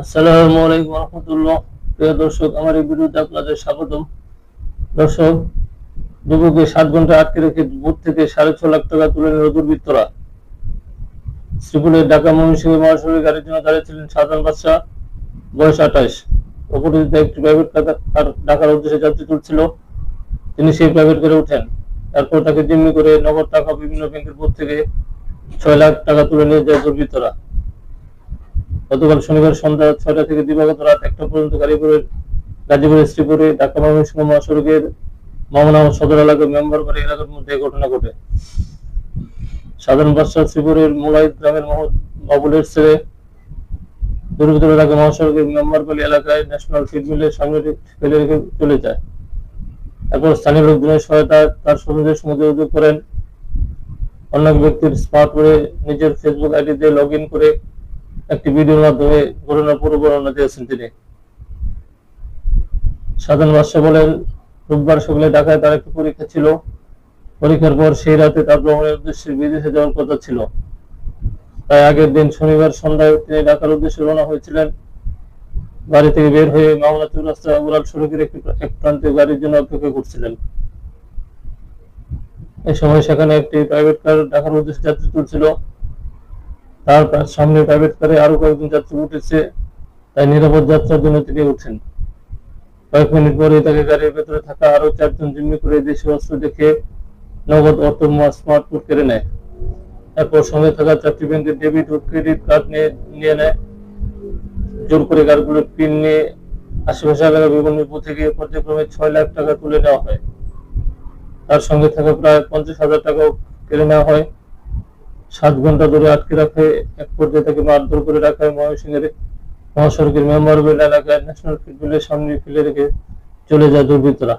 আসসালামু আলাইকুম রহমতুল্লাহ। প্রিয় দর্শক, আমার এই ভিডিওতে আপনাদের স্বাগতম। দর্শক যুবককে সাত ঘণ্টা আটকে রেখে বুথ থেকে সাড়ে ছ লাখ টাকা তুলে নিল দুর্বৃত্তরা। শ্রীপুরের ঢাকা ময়মনসিংহ মহাসড়কে গাড়ির জন্য দাঁড়িয়েছিলেন সাধারণ বাচ্চা বয়স আঠাশ অপরিচিত একটি প্রাইভেট কার ঢাকার উদ্দেশ্যে যাত্রী তুলছিল। তিনি সেই প্রাইভেট করে ওঠেন। তারপর তাকে জিম্মি করে নগদ টাকা বিভিন্ন ব্যাংকের বুথ থেকে ছয় লাখ টাকা তুলে নিয়ে যায় দুর্বৃত্তরা। গতকাল শনিবার সন্ধ্যা ছয়টা থেকে দিবাগত রাত একটা পর্যন্ত গাজীপুরের শ্রীপুরে ঢাকা ময়মনসিংহ মহাসড়কের মামনাবাদ সদর এলাকার মেম্বার বাড়ি এলাকার মধ্যে ঘটনা ঘটে। সাধারণ বাদশাহ শ্রীপুরের মোলাই গ্রামের বাবুলের ছেলে মহাসড়কের মেম্বারপালি এলাকায় ন্যাশনাল ফিড মিলের ফেলে রেখে চলে যায়। এরপর স্থানীয় লোকজনের সহায়তায় তার সঙ্গে সমুদ্রে করেন। অন্য ব্যক্তির স্মার্টফোনে নিজের ফেসবুক আইডিতে লগ ইন করে একটি ভিডিওর মাধ্যমে ঘটনার পুরো বর্ণনা দিয়েছেন তিনি। সাধারণ বাদশাহ বলেন, রোববার সকালে ঢাকায় তার একটি পরীক্ষা ছিল। পরীক্ষার পর সেই রাতে তার ভ্রমণের উদ্দেশ্যে বিদেশে যাওয়ার কথা ছিল। তাই আগের দিন শনিবার সন্ধ্যায় তিনি ঢাকার উদ্দেশ্যে রওনা হয়েছিলেন। বাড়ি থেকে বের হয়ে মামলা চৌরাস্তা উড়াল সড়কের একটি এক প্রান্তে গাড়ির জন্য অপেক্ষা করছিলেন। এই সময় সেখানে একটি প্রাইভেট কার ঢাকার উদ্দেশ্যে যাত্রী তুলছিল। তার সামনে প্রাইভেট কারে আরও কয়েকজন যাত্রী উঠেছে। তাই নিরাপদ যাত্রার জন্য তিনি উঠেন। কয়েক মিনিট পরে তাকে গাড়ির ভেতরে থাকা আরও চারজন জিম্মি করে দেশীয় অস্ত্র দেখে নগদ অর্থ স্মার্টফোন কেড়ে নেয়। তারপর সঙ্গে থাকা চারটি ব্যাংকের ডেবিট ও ক্রেডিট কার্ড নিয়ে নিয়ে নেয়। জোর করে কার্ডগুলোর পিন নিয়ে আশেপাশে এলাকার বিভিন্ন বুথে গিয়ে পর্যায়ক্রমে ছয় লাখ টাকা তুলে নেওয়া হয়। তার সঙ্গে থাকা প্রায় পঞ্চাশ হাজার টাকাও কেড়ে নেওয়া হয়। সাত ঘণ্টা ধরে আটকে রাখে, এক পর্যায়ে তাকে মারধর করে রাখা হয় ময়মনসিংহের মহাসড়কের মেম্বারবেল এলাকায় ন্যাশনাল ফুটবলের সামনে ফেলে রেখে চলে যায় দুর্বৃত্তরা।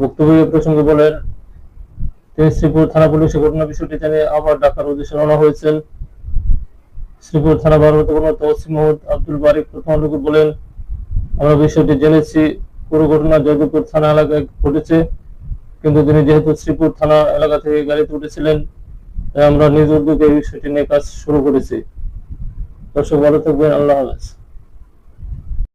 বক্তব্যে প্রসঙ্গে বলেন তিনি শ্রীপুর থানা পুলিশে ঘটনা বিষয়টি জানিয়ে আবার ঢাকার উদ্দেশ্যে রওনা হয়েছেন শ্রীপুর থানা ভারপ্রাপ্ত ওসিম মোহাম্মদ আব্দুল বারিক। প্রথম আলোকে বলেন, আমরা বিষয়টি জেনেছি, পুরো ঘটনা জয়দেবপুর থানা এলাকায় ঘটেছে, কিন্তু তিনি যেহেতু শ্রীপুর থানা এলাকা থেকে গাড়িতে উঠেছিলেন আমরা নিজ উদ্যোগে এই বিষয়টি নিয়ে কাজ শুরু করেছি। দর্শক ভালো থাকবেন আল্লাহ হাফেজ।